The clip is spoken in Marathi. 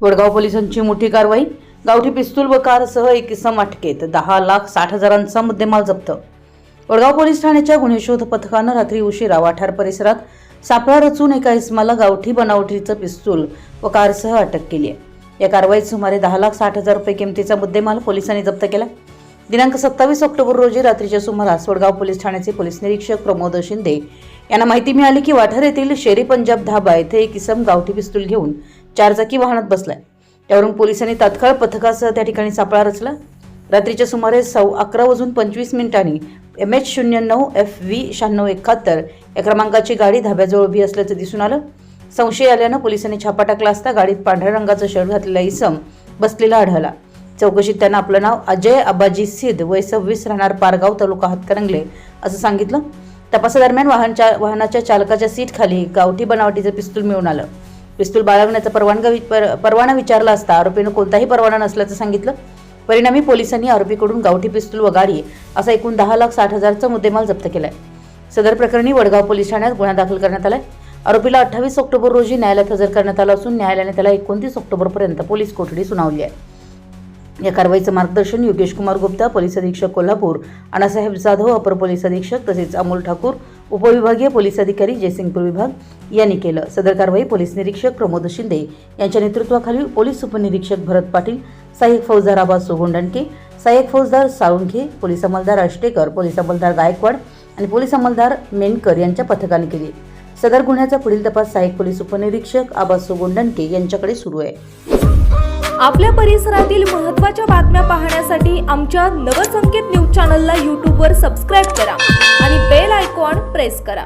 वडगाव पोलिसांची मोठी कारवाई गावठी पिस्तूल व कारसह एक इसम अटकेत दहा लाख साठ हजारांचा मुद्देमाल जप्त. वडगाव पोलीस ठाण्याच्या गुन्हे शोध पथकानं रात्री उशिरा वाठार परिसरात सापळा रचून एका इसमाला गावठी बनावटीचं पिस्तूल व कारसह अटक केली आहे. या कारवाईत सुमारे दहा लाख साठ हजार रुपये किमतीचा मुद्देमाल पोलिसांनी जप्त केला दिनांक सत्तावीस ऑक्टोबर रोजी रात्रीच्या सुमारास वडगाव पोलीस ठाण्याचे पोलीस निरीक्षक प्रमोद शिंदे यांना माहिती मिळाली की वाठार येथील शेरी पंजाब धाबा येथे एक इसम गावठी पिस्तूल घेऊन चारचाकी वाहनात बसलाय. त्यावरून पोलिसांनी तात्काळ पथकासह त्या ठिकाणी सापळा रचला. रात्रीच्या सुमारे सौ अकरा वाजून पंचवीस मिनिटांनी एम एच शून्य नऊ एफ व्ही शहाण्णव एकाहत्तर या क्रमांकाची गाडी धाब्याजवळ उभी असल्याचं दिसून आलं. संशय आल्यानं पोलिसांनी छापा टाकला असता गाडीत पांढऱ्या रंगाचं शर्ट घातलेला इसम बसलेला आढळला. चौकशीत त्यांना आपलं नाव अजय अबाजी सिद्ध वय सव्वीस राहणार पारगाव तालुका हातकरंगले असं सांगितलं. तपासादरम्यान वाहनच्या वाहनाच्या चालकाच्या सीट खाली गावठी बनावटीचं पिस्तूल मिळून आलं. पिस्तूल बाळगण्याचा परवानगा वि- पर- परवाना विचारला असता आरोपीनं कोणताही परवाना नसल्याचं सांगितलं. परिणामी पोलिसांनी आरोपीकडून गावठी पिस्तूल व गाडी असा एकूण दहा लाख साठ हजारचा मुद्देमाल जप्त केलाय. सदर प्रकरणी वडगाव पोलीस ठाण्यात गुन्हा दाखल करण्यात आलाय. आरोपीला अठ्ठावीस ऑक्टोबर रोजी न्यायालयात हजर करण्यात आलं असून न्यायालयाने त्याला एकोणतीस ऑक्टोबरपर्यंत पोलीस कोठडी सुनावली आहे. या कारवाईचं मार्गदर्शन योगेश कुमार गुप्ता पोलीस अधीक्षक कोल्हापूर अण्णासाहेब जाधव अपर पोलीस अधीक्षक तसेच अमोल ठाकूर उपविभागीय पोलीस अधिकारी जयसिंगपूर विभाग यांनी केलं. सदर कारवाई पोलीस निरीक्षक प्रमोद शिंदे यांच्या नेतृत्वाखाली पोलीस उपनिरीक्षक भरत पाटील सहाय्यक फौजदार आबा सोगोंडणके सहाय्यक फौजदार साळुंखे पोलीस अंमलदार अष्टेकर पोलीस अंमलदार गायकवाड आणि पोलीस अंमलदार मेनकर यांच्या पथकाने केली. सदर गुन्ह्याचा पुढील तपास सहाय्यक पोलीस उपनिरीक्षक आबा सोगोंडणके यांच्याकडे सुरू आहे. आपल्या परिसरातील महत्त्वाच्या बातम्या पाहण्यासाठी आमच्या नवसंकेत न्यूज चॅनलला यूट्यूबवर सबस्क्राईब करा आणि प्रेस करा.